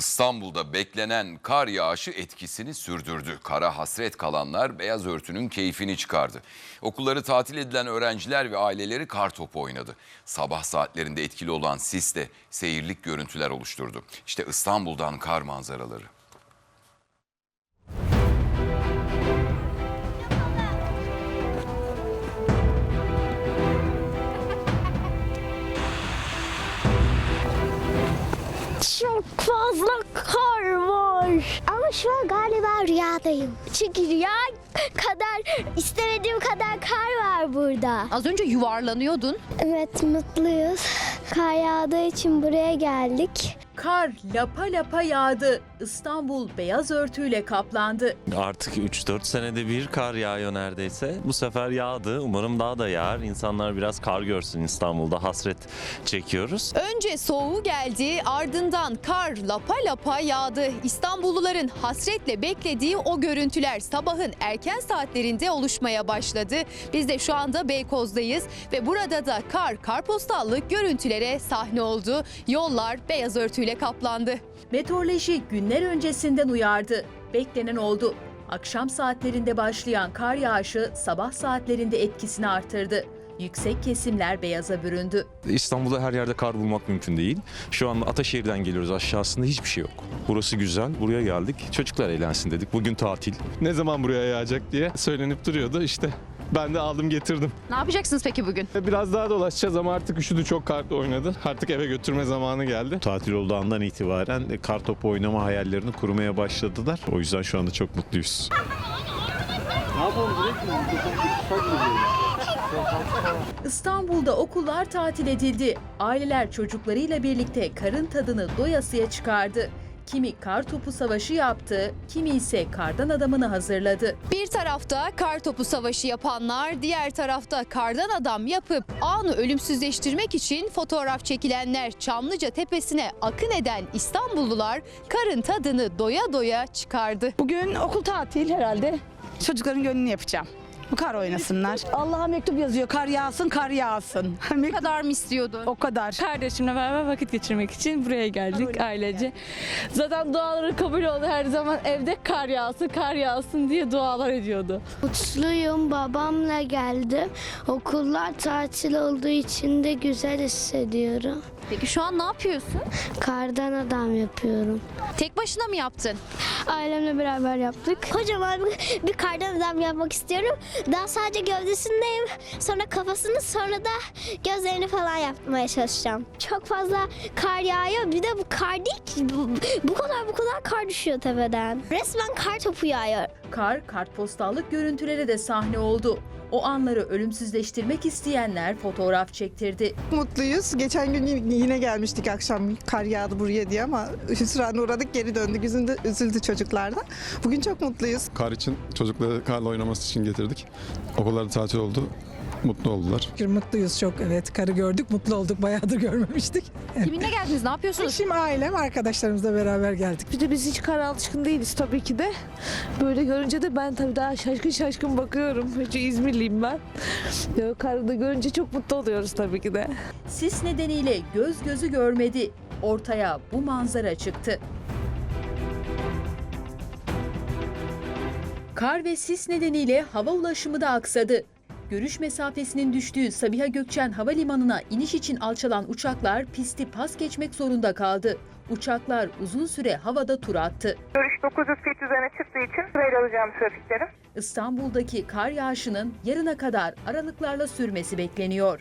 İstanbul'da beklenen kar yağışı etkisini sürdürdü. Kara hasret kalanlar beyaz örtünün keyfini çıkardı. Okulları tatil edilen öğrenciler ve aileleri kar topu oynadı. Sabah saatlerinde etkili olan sis de seyirlik görüntüler oluşturdu. İşte İstanbul'dan kar manzaraları. Çok fazla kar var. Ama şu an galiba rüyadayım. Çünkü rüya kadar istemediğim kadar kar var burada. Az önce yuvarlanıyordun. Evet mutluyuz. Kar yağdığı için buraya geldik. Kar lapa lapa yağdı. İstanbul beyaz örtüyle kaplandı. Artık 3-4 senede bir kar yağıyor neredeyse. Bu sefer yağdı. Umarım daha da yağar. İnsanlar biraz kar görsün İstanbul'da. Hasret çekiyoruz. Önce soğuğu geldi, ardından kar lapa lapa yağdı. İstanbulluların hasretle beklediği o görüntüler sabahın erken saatlerinde oluşmaya başladı. Biz de şu anda Beykoz'dayız ve burada da kar karpostallık görüntülere sahne oldu. Yollar beyaz örtüyle kaplandı. Meteoroloji günler öncesinden uyardı. Beklenen oldu. Akşam saatlerinde başlayan kar yağışı sabah saatlerinde etkisini artırdı. Yüksek kesimler beyaza büründü. İstanbul'da her yerde kar bulmak mümkün değil. Şu an Ataşehir'den geliyoruz aşağısında hiçbir şey yok. Burası güzel, buraya geldik. Çocuklar eğlensin dedik. Bugün tatil. ne zaman buraya yağacak diye söylenip duruyordu. İşte ben de aldım getirdim. Ne yapacaksınız peki bugün? Biraz daha dolaşacağız ama artık üşüdü çok kar oynadı. Artık eve götürme zamanı geldi. tatil olduğu andan itibaren e, kar topu oynama hayallerini kurmaya başladılar. O yüzden şu anda çok mutluyuz. İstanbul'da okullar tatil edildi. Aileler çocuklarıyla birlikte karın tadını doyasıya çıkardı. Kimi kar topu savaşı yaptı, kimi ise kardan adamını hazırladı. Bir tarafta kar topu savaşı yapanlar, diğer tarafta kardan adam yapıp anı ölümsüzleştirmek için fotoğraf çekilenler Çamlıca tepesine akın eden İstanbullular karın tadını doya doya çıkardı. Bugün okul tatil herhalde. Çocukların gönlünü yapacağım. Bu kar oynasınlar. Allah'a mektup yazıyor. Kar yağsın, kar yağsın. Ne kadar mı istiyordun? o kadar. Kardeşimle beraber vakit geçirmek için buraya geldik ailece. Zaten duaları kabul oldu her zaman evde kar yağsın, kar yağsın diye dualar ediyordu. Mutluyum. Babamla geldim. Okullar tatil olduğu için de güzel hissediyorum. Peki şu an ne yapıyorsun? Kardan adam yapıyorum. Tek başına mı yaptın? Ailemle beraber yaptık. Kocaman bir, bir kardan adam yapmak istiyorum. Daha sadece gövdesindeyim. Sonra kafasını sonra da gözlerini falan yapmaya çalışacağım. Çok fazla kar yağıyor. Bir de bu kar değil ki. Bu, bu kadar bu kadar kar düşüyor tepeden. Resmen kar topu yağıyor. Kar, kartpostallık görüntülere de sahne oldu. O anları ölümsüzleştirmek isteyenler fotoğraf çektirdi. Mutluyuz. Geçen gün yine gelmiştik akşam kar yağdı buraya diye ama hüsrana uğradık geri döndük. Üzüldü, üzüldü çocuklar da. Bugün çok mutluyuz. Kar için çocukları karla oynaması için getirdik. Okullarda tatil oldu. Mutlu oldular. Mutluyuz çok evet. Karı gördük, mutlu olduk. Bayağıdır görmemiştik. Kiminle geldiniz? Ne yapıyorsunuz? Şimdi ailem, arkadaşlarımızla beraber geldik. Bir de biz hiç kar alışkın değiliz tabii ki de. Böyle görünce de ben tabii daha şaşkın şaşkın bakıyorum. Çünkü İzmirliyim ben. Karı da görünce çok mutlu oluyoruz tabii ki de. Sis nedeniyle göz gözü görmedi. Ortaya bu manzara çıktı. Kar ve sis nedeniyle hava ulaşımı da aksadı. Görüş mesafesinin düştüğü Sabiha Gökçen Havalimanı'na iniş için alçalan uçaklar pisti pas geçmek zorunda kaldı. Uçaklar uzun süre havada tur attı. Görüş 900 feet üzerine çıktığı için sırayla alacağım trafikleri. İstanbul'daki kar yağışının yarına kadar aralıklarla sürmesi bekleniyor.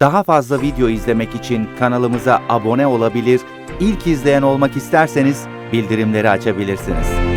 Daha fazla video izlemek için kanalımıza abone olabilir, ilk izleyen olmak isterseniz bildirimleri açabilirsiniz.